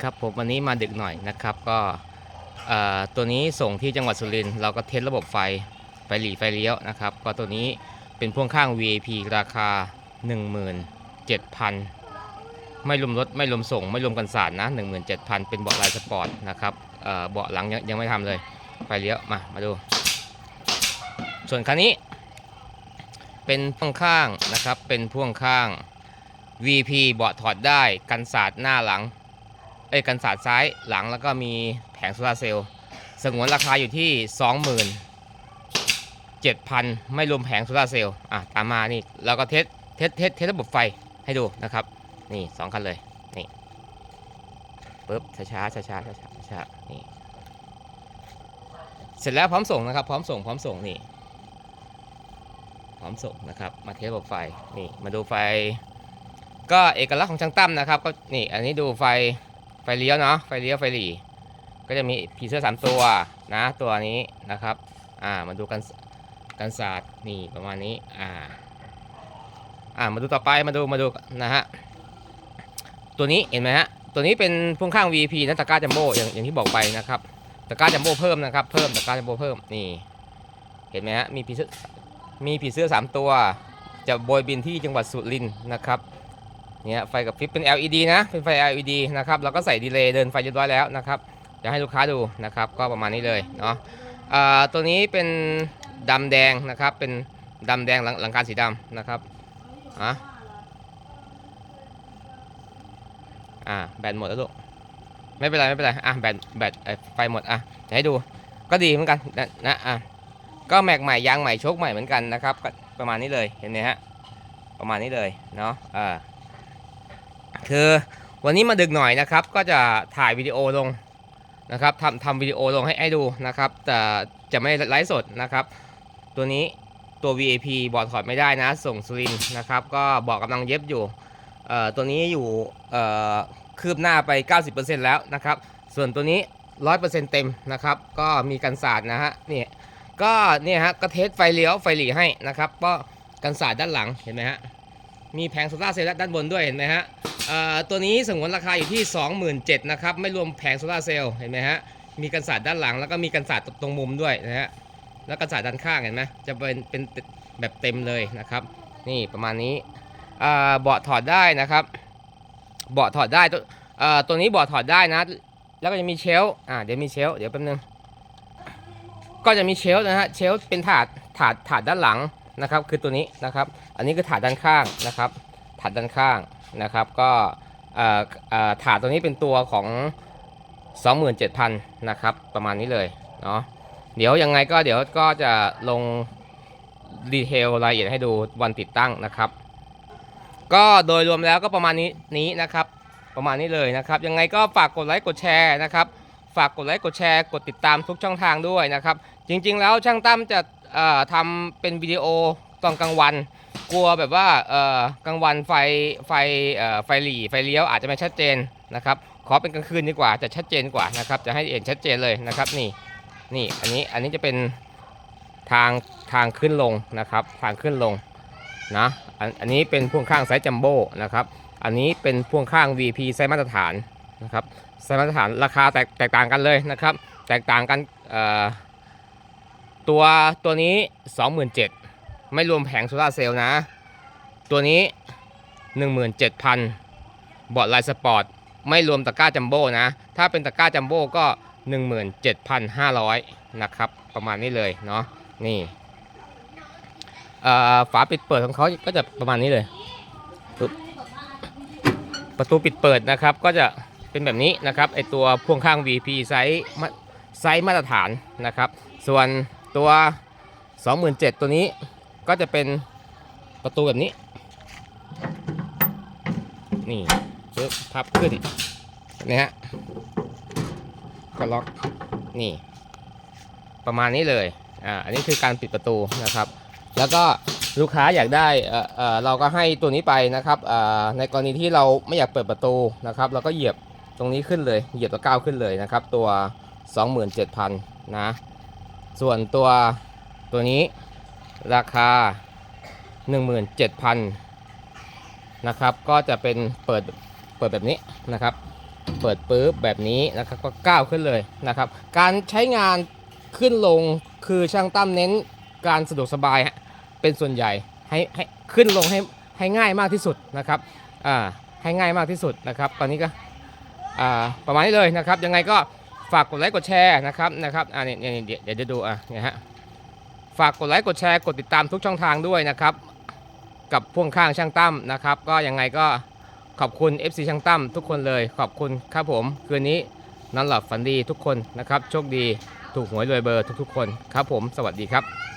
ครับผมวันนี้มาดึกหน่อยนะครับ ก็ตัวนี้ส่งที่จังหวัดสุรินทร์เราก็เทสระบบไฟไฟหลีไฟเลี้ยวนะครับ ก็ตัวนี้เป็นพ่วงข้าง VAP ราคา 17,000 ไม่รวมรถไม่รวมส่ง ไม่รวมกันสาดนะ 17,000 เป็นเบาะลายสปอร์ตนะครับเบาะหลังยังยังไม่ทำเลยไฟเลี้ยวมามาดู ส่วนคันนี้ เป็นพ่วงข้างนะครับเป็นพ่วงข้าง VP เบาะถอดได้กันสาดหน้าหลัง เอ้ยกันสาดซ้ายหลังแล้วก็มีแผงโซลาเซลล์สงวนราคาอยู่ที่ 27,000 ไม่รวมแผงโซลาเซลล์อะตามมานี่เราก็เทสเทสเทสเทสระบบไฟให้ดูนะครับ นี่สองคันเลย นี่ปึ๊บช้าช้าช้าช้าช้าช้าช้านี่เสร็จแล้วพร้อมส่งนะครับพร้อมส่งพร้อมส่งนี่พร้อมส่งนะครับ มาเทสระบบไฟนี่มาดูไฟ ก็เอกลักษณ์ของช่างตั้มนะครับก็นี่อันนี้ดูไฟไฟเลี้ยวเนาะไฟเลี้ยวไฟหลีก็จะมีผีเสื้อสามตัวนะตัวนี้นะครับอ่ามาดูกันกันศาสตร์นี่ประมาณนี้อ่าอ่ามาดูต่อไปมาดูมาดูนะฮะตัวนี้เห็นไหมฮะตัวนี้เป็นพ่วงข้าง VP นะตะกร้าจัมโบ้อย่างอย่างที่บอกไปนะครับตะกร้าจัมโบ้เพิ่มนะครับเพิ่มตะกร้าจัมโบ้เพิ่มนี่เห็นไหมฮะมีผีเสื้อมีผีเสื้อสามตัว จะโบยบินที่จังหวัดสุรินทร์นะครับ เนี่ยไฟกับพริบเป็น LED นะ เป็นไฟ LED นะครับแล้วก็ใส่ดีเลย์เดินไฟเรียบร้อยแล้วนะครับจะให้ลูกค้าดูนะครับ ก็ประมาณนี้เลยเนาะอ่าตัวนี้เป็นดำแดงนะครับ เป็นดำแดงหลังหลังคาสีดำนะครับอะอ่าแบตหมดแล้วลูกไม่เป็นไรไม่เป็นไรอะแบตแบตไฟหมดอะจะให้ดูก็ดีเหมือนกันนะนะอะก็แม็กใหม่ยางใหม่โชคใหม่เหมือนกันนะครับก็ประมาณนี้เลยเห็นไหมฮะประมาณนี้เลยเนาะอ่า คือวันนี้มาดึกหน่อยนะครับ ก็จะถ่ายวิดีโอลงนะครับทำทำวิดีโอลงให้ให้ดูนะครับ แต่จะไม่ไลฟ์สดนะครับ ตัวนี้ตัว VAP บอร์ดถอดไม่ได้นะ ส่งสลินนะครับ ก็บอกกำลังเย็บอยู่ตัวนี้อยู่คืบหน้าไป 90%แล้วนะครับ ส่วนตัวนี้ 100%เต็มนะครับ ก็มีกันศาสตร์นะฮะนี่ก็เนี่ยฮะก็เทสไฟเลี้ยวไฟหลีให้นะครับ ก็กันศาสตร์ด้านหลังเห็นไหมฮะมีแผงโซลาร์เซลล์ด้านบนด้วยเห็นไหมฮะ ตัวนี้สงวนราคาอยู่ที่ 27,000นะครับไม่รวมแผงโซลาเซลล์เห็นไหมฮะมีกันศาสตร์ด้านหลังแล้วก็มีกันศาสตรงมุมด้วยนะฮะแล้วกันศาสตร์ด้านข้างเห็นไหมจะเป็นเป็นแบบเต็มเลยนะครับ นี่ประมาณนี้เบาะถอดได้นะครับ เบาะถอดได้ตัวตัวนี้เบาะถอดได้นะ แล้วก็จะมีเชลฟ์อ่าเดี๋ยวมีเชลฟ์เดี๋ยวแป๊บนึงก็จะมีเชลฟ์นะฮะเชลฟ์เป็นถาดถาดถาดด้านหลังนะครับ คือตัวนี้นะครับ อันนี้คือถาดด้านข้างนะครับ ถาดด้านข้าง นะครับก็ถาดตัวนี้เป็นตัวของ 27,000นะครับประมาณนี้เลยเนาะเดี๋ยวยังไงก็เดี๋ยวก็จะลงดีเทลรายละเอียดให้ดูวันติดตั้งนะครับ ก็โดยรวมแล้วก็ประมาณนี้นี้นะครับ ประมาณนี้เลยนะครับ ยังไงก็ฝากกดไลค์กดแชร์นะครับฝากกดไลค์กดแชร์กดติดตามทุกช่องทางด้วยนะครับ จริงๆแล้วช่างตั้มจะทำเป็นวิดีโอตอนกลางวัน กลัวแบบว่าเอ่อกลางวันไฟไฟเอ่อไฟหลีไฟเลี้ยวอาจจะไม่ชัดเจนนะครับขอเป็นกลางคืนดีกว่าจะชัดเจนกว่านะครับจะให้เห็นชัดเจนเลยนะครับนี่นี่อันนี้อันนี้จะเป็นทางทางขึ้นลงนะครับทางขึ้นลงนะอันอันนี้เป็นพ่วงข้างไซส์จัมโบ้นะครับอันนี้เป็นพ่วงข้าง VP ไซส์มาตรฐานนะครับไซส์มาตรฐานราคาแตกแตกต่างกันเลยนะครับ แตกต่างกันตัวตัวนี้ 27,000 ไม่รวมแผงโซลาเซลล์นะ ตัวนี้ 17,000เบาะลายสปอร์ต ไม่รวมตะกร้าจัมโบ้นะ ถ้าเป็นตะกร้าจัมโบ้ก็ 17,500 นะครับ ประมาณนี้เลยเนาะ นี่ฝาปิดเปิดของเขาก็จะประมาณนี้เลย ประตูปิดเปิดนะครับก็จะเป็นแบบนี้นะครับไอตัวพ่วงข้าง VP ไซส์ไซส์มาตรฐานนะครับ ส่วนตัว 27,000 ตัวนี้ ก็จะเป็นประตูแบบนี้ นี่ปึ๊บพับขึ้นนะฮะก็ล็อกนี่ ประมาณนี้เลยอ่าอันนี้คือการปิดประตูนะครับ แล้วก็ลูกค้าอยากได้เอ่อเออเราก็ให้ตัวนี้ไปนะครับอ่าในกรณีที่เราไม่อยากเปิดประตูนะครับ เราก็เหยียบตรงนี้ขึ้นเลย เหยียบตัวก้าวขึ้นเลยนะครับ ตัว 27,000นะส่วนตัวตัวนี้ ราคา 17,000นะครับ ก็จะเป็นเปิดเปิดแบบนี้นะครับ เปิดปุ๊บแบบนี้นะครับก็ก้าวขึ้นเลยนะครับ การใช้งานขึ้นลงคือช่างตั้มเน้นการสะดวกสบายฮะเป็นส่วนใหญ่ให้ให้ขึ้นลงให้ให้ง่ายมากที่สุดนะครับอ่าให้ง่ายมากที่สุดนะครับ ตอนนี้ก็อ่าประมาณนี้เลยนะครับ ยังไงก็ฝากกดไลค์กดแชร์นะครับนะครับอ่าเนี่ยเนี่ยเดี๋ยวเดี๋ยวจะดูอะเนี่ยฮะ ฝากกดไลค์กดแชร์กดติดตามทุกช่องทางด้วยนะครับ กับพ่วงข้างช่างตั้มนะครับ ก็ยังไงก็ขอบคุณ FC ช่างตั้มทุกคนเลยขอบคุณครับผม คืนนี้นอนหลับฝันดีทุกคนนะครับ โชคดีถูกหวยรวยเบอร์ทุกๆคนครับผมสวัสดีครับ